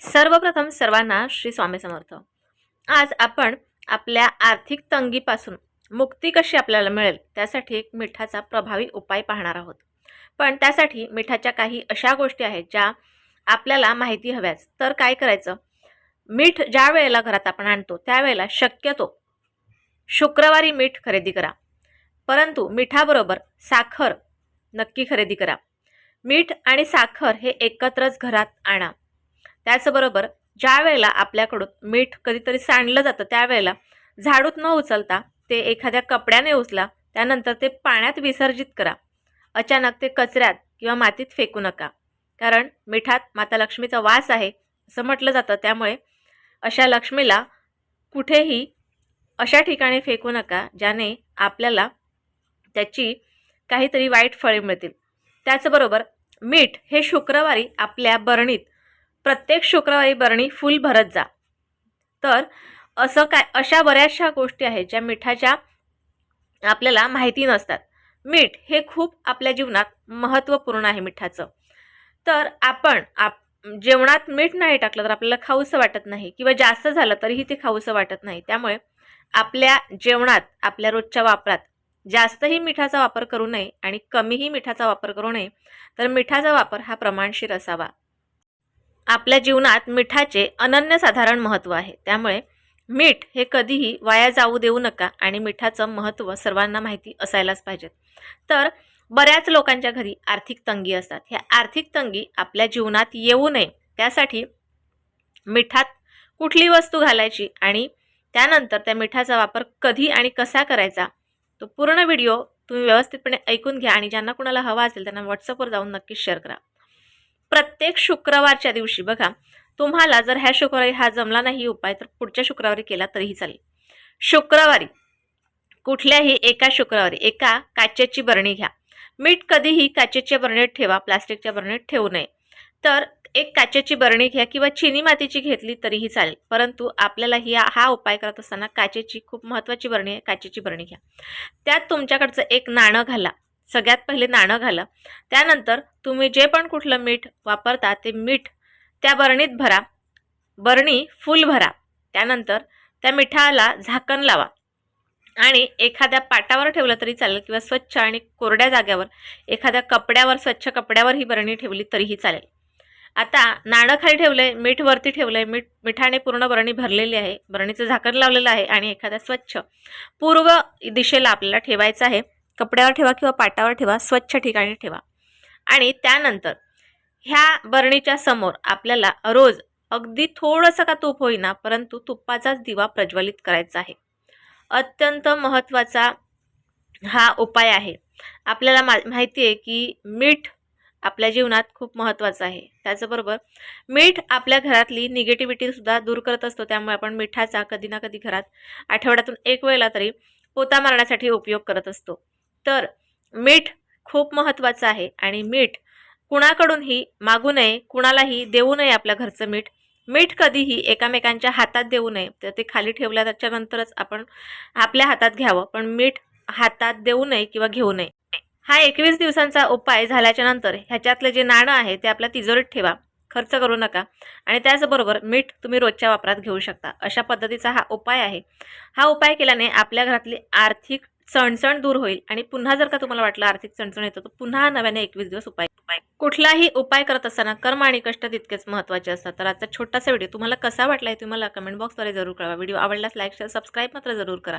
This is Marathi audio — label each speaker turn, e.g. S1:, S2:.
S1: सर्वप्रथम सर्वांना श्री स्वामी समर्थ. आज आपण आपल्या आर्थिक तंगीपासून मुक्ती कशी आपल्याला मिळेल त्यासाठी एक मिठाचा प्रभावी उपाय पाहणार आहोत. पण त्यासाठी मिठाच्या काही अशा गोष्टी आहेत ज्या आपल्याला माहिती हव्याच. तर काय करायचं? मीठ ज्या वेळेला घरात आपण आणतो त्यावेळेला शक्यतो शुक्रवारी मीठ खरेदी करा. परंतु मिठाबरोबर साखर नक्की खरेदी करा. मीठ आणि साखर हे एकत्रच घरात आणा. त्याचबरोबर ज्या वेळेला आपल्याकडून मीठ कधीतरी सांडलं जातं त्यावेळेला झाडूत न उचलता ते एखाद्या कपड्याने उचला त्यानंतर ते पाण्यात विसर्जित करा. अचानक ते कचऱ्यात किंवा मातीत फेकू नका. कारण मिठात माता लक्ष्मीचा वास आहे असं म्हटलं जातं. त्यामुळे अशा लक्ष्मीला कुठेही अशा ठिकाणी फेकू नका ज्याने आपल्याला त्याची काहीतरी वाईट फळे मिळतील. त्याचबरोबर मीठ हे शुक्रवारी आपल्या बरणीत प्रत्येक शुक्रवारी बरणी फुल भरत जा. तर असं काय अशा बऱ्याचशा गोष्टी आहेत ज्या मिठाच्या आपल्याला माहिती नसतात. मीठ हे खूप आपल्या जीवनात महत्त्वपूर्ण आहे मिठाचं. तर आपण आप जेवणात मीठ नाही टाकलं तर आपल्याला खाऊसं वाटत नाही किंवा जास्त झालं तरीही ते खाऊसं वाटत नाही. त्यामुळे आपल्या जेवणात आपल्या रोजच्या वापरात जास्तही मिठाचा वापर करू नये आणि कमीही मिठाचा वापर करू नये. तर मिठाचा वापर हा प्रमाणशीर असावा. आपल्या जीवनात मिठाचे अनन्यसाधारण महत्त्व आहे. त्यामुळे मीठ हे कधीही वाया जाऊ देऊ नका आणि मिठाचं महत्त्व सर्वांना माहिती असायलाच पाहिजेत. तर बऱ्याच लोकांच्या घरी आर्थिक तंगी असतात. ह्या आर्थिक तंगी आपल्या जीवनात येऊ नये. त्यासाठी मिठात कुठली वस्तू घालायची आणि त्यानंतर त्या मिठाचा वापर कधी आणि कसा करायचा तो पूर्ण व्हिडिओ तुम्ही व्यवस्थितपणे ऐकून घ्या आणि ज्यांना कुणाला हवा असेल त्यांना व्हॉट्सअपवर जाऊन नक्कीच शेअर करा. प्रत्येक शुक्रवारच्या दिवशी बघा तुम्हाला जर ह्या शुक्रवारी हा जमला नाही उपाय तर पुढच्या शुक्रवारी केला तरीही चालेल. शुक्रवारी कुठल्याही एका शुक्रवारी एका काचेची बरणी घ्या. मीठ कधीही काचेच्या बरणीत ठेवा प्लास्टिकच्या बरणीत ठेवू नये. तर एक काचेची बरणी घ्या किंवा चिनी मातीची घेतली तरीही चालेल. परंतु आपल्याला ही हा उपाय करत असताना काचेची खूप महत्त्वाची बरणी आहे काचेची बरणी घ्या. त्यात तुमच्याकडचं एक नाणं घाला. सगळ्यात पहिले नाणं घाला. त्यानंतर तुम्ही जे पण कुठलं मीठ वापरता ते मीठ त्या बरणीत भरा. बरणी फुल भरा. त्यानंतर त्या मिठाला झाकण लावा. आणि एखाद्या पाटावर ठेवलं तरी चालेल किंवा स्वच्छ आणि कोरड्या जाग्यावर एखाद्या कपड्यावर स्वच्छ कपड्यावर ही बरणी ठेवली तरीही चालेल. आता नाणं खाली ठेवलं आहे मीठ वरती ठेवलं आहे मीठ मिठाने पूर्ण बरणी भरलेली आहे. बरणीचं झाकण लावलेलं आहे आणि एखाद्या स्वच्छ पूर्व दिशेला आपल्याला ठेवायचं आहे. कपड्यावर ठेवा किंवा पाटावर ठेवा स्वच्छ ठिकाणी ठेवा. आणि त्यानंतर ह्या बरणीच्या समोर आपल्याला रोज अगदी थोडंसं का तूप होईना परंतु तुपाचाच दिवा प्रज्वलित करायचा आहे. अत्यंत महत्त्वाचा हा उपाय आहे. आपल्याला मा माहिती आहे की मीठ आपल्या जीवनात खूप महत्त्वाचं आहे. त्याचबरोबर मीठ आपल्या घरातली निगेटिव्हिटीसुद्धा दूर करत असतो त्यामुळे आपण मिठाचा कधी ना कधी घरात आठवड्यातून एक वेळेला तरी पोता मारण्यासाठी उपयोग करत असतो. तर मीठ खूप महत्त्वाचं आहे आणि मीठ कुणाकडूनही मागू नये कुणालाही देऊ नये आपल्या घरचं मीठ. मीठ कधीही एकामेकांच्या हातात देऊ नये. तर ते खाली ठेवल्या त्याच्यानंतरच आपण आपल्या हातात घ्यावं. पण मीठ हातात देऊ नये किंवा घेऊ नये. हा एकवीस दिवसांचा उपाय झाल्याच्यानंतर ह्याच्यातलं जे नाणं आहे ते आपल्या तिजोरीत ठेवा. खर्च करू नका. आणि त्याचबरोबर मीठ तुम्ही रोजच्या वापरात घेऊ शकता. अशा पद्धतीचा हा उपाय आहे. हा उपाय केल्याने आपल्या घरातली आर्थिक चणचण दूर होईल आणि पुन्हा जर का तुम्हाला वाटलं आर्थिक चणचण येतो तर पुन्हा नव्याने एकवीस दिवस उपाय उपाय कुठलाही उपाय करत असताना कर्म आणि कष्ट तितकेच महत्त्वाचे असतात. तर आजचा छोटासा व्हिडिओ तुम्हाला कसा वाटला आहे तुम्हाला कमेंट बॉक्सद्वारे जरूर कळवा. व्हिडिओ आवडल्यास लाईक शेअर सबस्क्राईब मात्र जरूर करा.